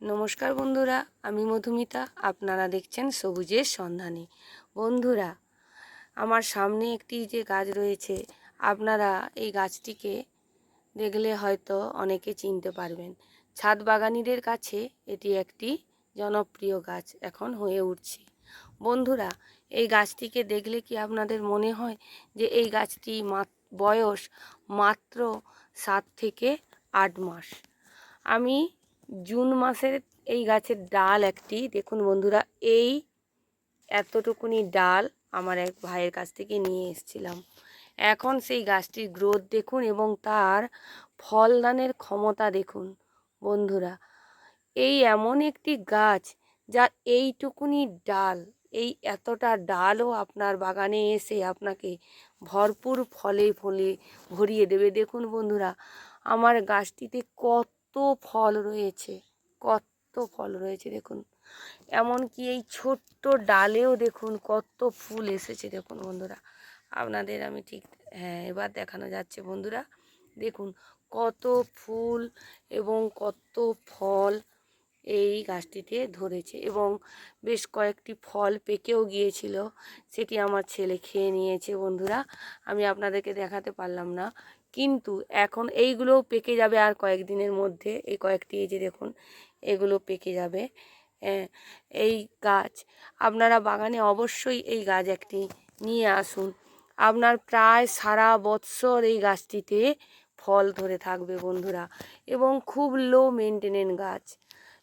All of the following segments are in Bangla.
নমস্কার বন্ধুরা, আমি মধুমিতা, আপনারা দেখছেন সবুজের সন্ধানে। বন্ধুরা, আমার সামনে একটি যে গাছ রয়েছে, আপনারা এই গাছটিকে দেখলে হয়তো অনেকে চিনতে পারবেন। ছাদ বাগানিদের কাছে এটি একটি জনপ্রিয় গাছ এখন হয়ে উঠছে। বন্ধুরা, এই গাছটিকে দেখলে কি আপনাদের মনে হয় যে এই গাছটি বয়স মাত্র সাত থেকে আট মাস। আমি জুন মাসের এই গাছের ডাল একটি। দেখুন বন্ধুরা, এই এতটুকুনি ডাল আমার এক ভাইয়ের কাছ থেকে নিয়ে এসেছিলাম। এখন সেই গাছটির গ্রোথ দেখুন এবং তার ফলদানের ক্ষমতা দেখুন বন্ধুরা। এই এমন একটি গাছ যা এইটুকুনি ডাল এই এতটা ডালও আপনার বাগানে এসে আপনাকে ভরপুর ফলে ফলে ভরিয়ে দেবে। দেখুন বন্ধুরা, আমার গাছটিতে কত ফল রয়েছে, কত ফল রয়েছে দেখুন। এমনকি এই ছোট্ট ডালেও দেখুন কত ফুল এসেছে দেখুন বন্ধুরা। আপনাদের আমি ঠিক হ্যাঁ এবার দেখানো যাচ্ছে বন্ধুরা। দেখুন কত ফুল এবং কত ফল এই গাছটিতে ধরেছে এবং বেশ কয়েকটি ফল পেকেও গিয়েছিল। সেটি আমার ছেলে খেয়ে নিয়েছে বন্ধুরা। আমি আপনাদেরকে দেখাতে পারলাম না। কিন্তু এখন এইগুলোও পেকে যাবে আর কয়েকদিনের মধ্যে। এই কয়েকটি এই যে দেখুন, এগুলো পেকে যাবে। এই গাছ আপনারা বাগানে অবশ্যই এই গাছ একটি নিয়ে আসুন। আপনার প্রায় সারা বৎসর এই গাছটিতে ফল ধরে থাকবে বন্ধুরা। এবং খুব লো মেনটেনেন্স গাছ।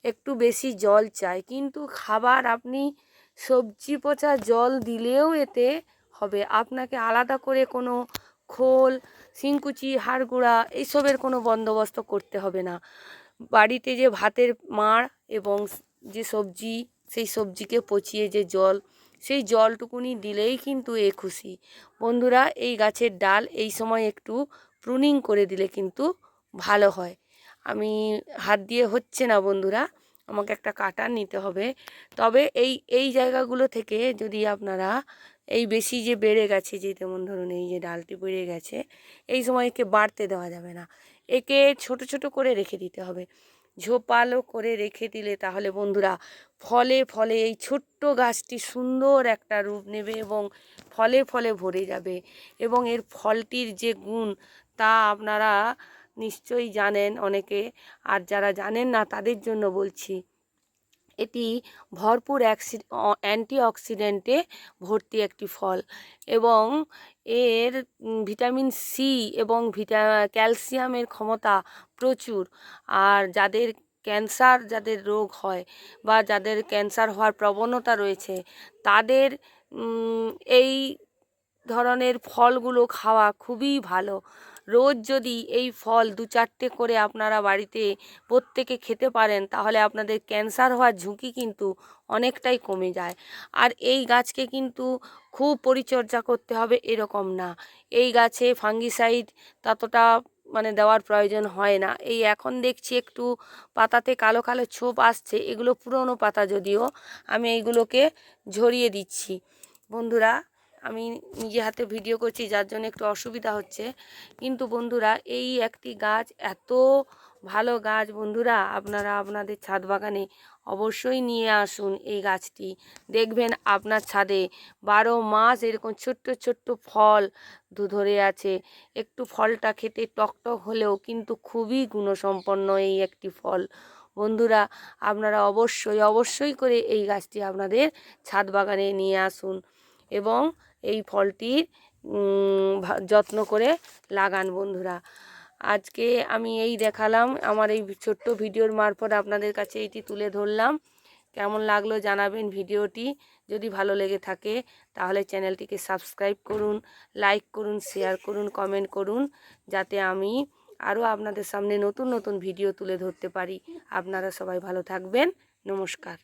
একটু বেশি জল চাই। কিন্তু খাবার আপনি সবজি পচা জল দিলেও এতে হবে। আপনাকে আলাদা করে কোনো খোল, শিংকুচি, হাড়গুড়া এইসবের কোনো বন্দোবস্ত করতে হবে না। বাড়িতে যে ভাতের মাড় এবং যে সবজি, সেই সবজিকে পচিয়ে যে জল, সেই জলটুকুনি দিলেই কিন্তু এ খুশি। বন্ধুরা, এই গাছের ডাল এই সময় একটু প্রুনিং করে দিলে কিন্তু ভালো হয়। আমি হাত দিয়ে হচ্ছে না, বন্ধুরা। আমাকে একটা কাটার নিতে হবে। তবে এই এই জায়গাগুলো থেকে যদি আপনারা এই বেশি যে বেড়ে গেছে যে যেমন ধরুন এই যে ডালটি বেড়ে গেছে, এই সময় একে বাড়তে দেওয়া যাবে না। একে ছোট ছোট করে রেখে দিতে হবে। ঝোপালো করে রেখে দিলে তাহলে বন্ধুরা ফলে ফলে এই ছোট্ট গাছটি সুন্দর একটা রূপ নেবে এবং ফলে ফলে ভরে যাবে। এবং এর ফলটির যে গুণ তা আপনারা নিশ্চয়ই জানেন অনেকে। আর যারা জানেন না, তাদের জন্য বলছি, এটি ভরপুর অ্যান্টি অক্সিডেন্টে ভর্তি একটি ফল এবং এর ভিটামিন সি এবং ভিটা, ক্যালসিয়ামের ক্ষমতা প্রচুর। আর যাদের ক্যান্সার, যাদের রোগ হয় বা যাদের ক্যান্সার হওয়ার প্রবণতা রয়েছে, তাদের এই ধরনের ফলগুলো খাওয়া খুবই ভালো। রোজ যদি এই ফল দু চারটে করে আপনারা বাড়িতে প্রত্যেকে খেতে পারেন, তাহলে আপনাদের ক্যান্সার হওয়ার ঝুঁকি কিন্তু অনেকটাই কমে যায়। আর এই গাছকে কিন্তু খুব পরিচর্যা করতে হবে এরকম না। এই গাছে ফাঙ্গিসাইড ততটা মানে দেওয়ার প্রয়োজন হয় না। এই এখন দেখছি একটু পাতাতে কালো কালো ছোপ আসছে, এগুলো পুরনো পাতা যদিও আমি এইগুলোকে ঝরিয়ে দিচ্ছি। বন্ধুরা আমি নিজে হাতে ভিডিও করছি, যার জন্য একটু অসুবিধা হচ্ছে। কিন্তু বন্ধুরা, এই একটি গাছ, এত ভালো গাছ বন্ধুরা, আপনারা আপনাদের ছাদ বাগানে অবশ্যই নিয়ে আসুন এই গাছটি। দেখবেন আপনার ছাদে বারো মাস এরকম ছোট্ট ছোট্ট ফল দু ধরে আছে। একটু ফলটা খেতে টকটক হলেও কিন্তু খুবই গুণসম্পন্ন এই একটি ফল। বন্ধুরা, আপনারা অবশ্যই অবশ্যই করে এই গাছটি আপনাদের ছাদ বাগানে নিয়ে আসুন। এবং এই ফলটির যত্ন করে লাগান বন্ধুরা। আজকে আমি এই দেখালাম, আমার এই ছোট্ট ভিডিওর মারফত আপনাদের কাছে এইটি তুলে ধরলাম। কেমন লাগল জানাবেন ভিডিওটি। যদি ভালো লেগে থাকে, তাহলে চ্যানেলটিকে সাবস্ক্রাইব করুন, লাইক করুন, শেয়ার করুন, কমেন্ট করুন, যাতে আমি আরও আপনাদের সামনে নতুন নতুন ভিডিও তুলে ধরতে পারি। আপনারা সবাই ভালো থাকবেন। নমস্কার।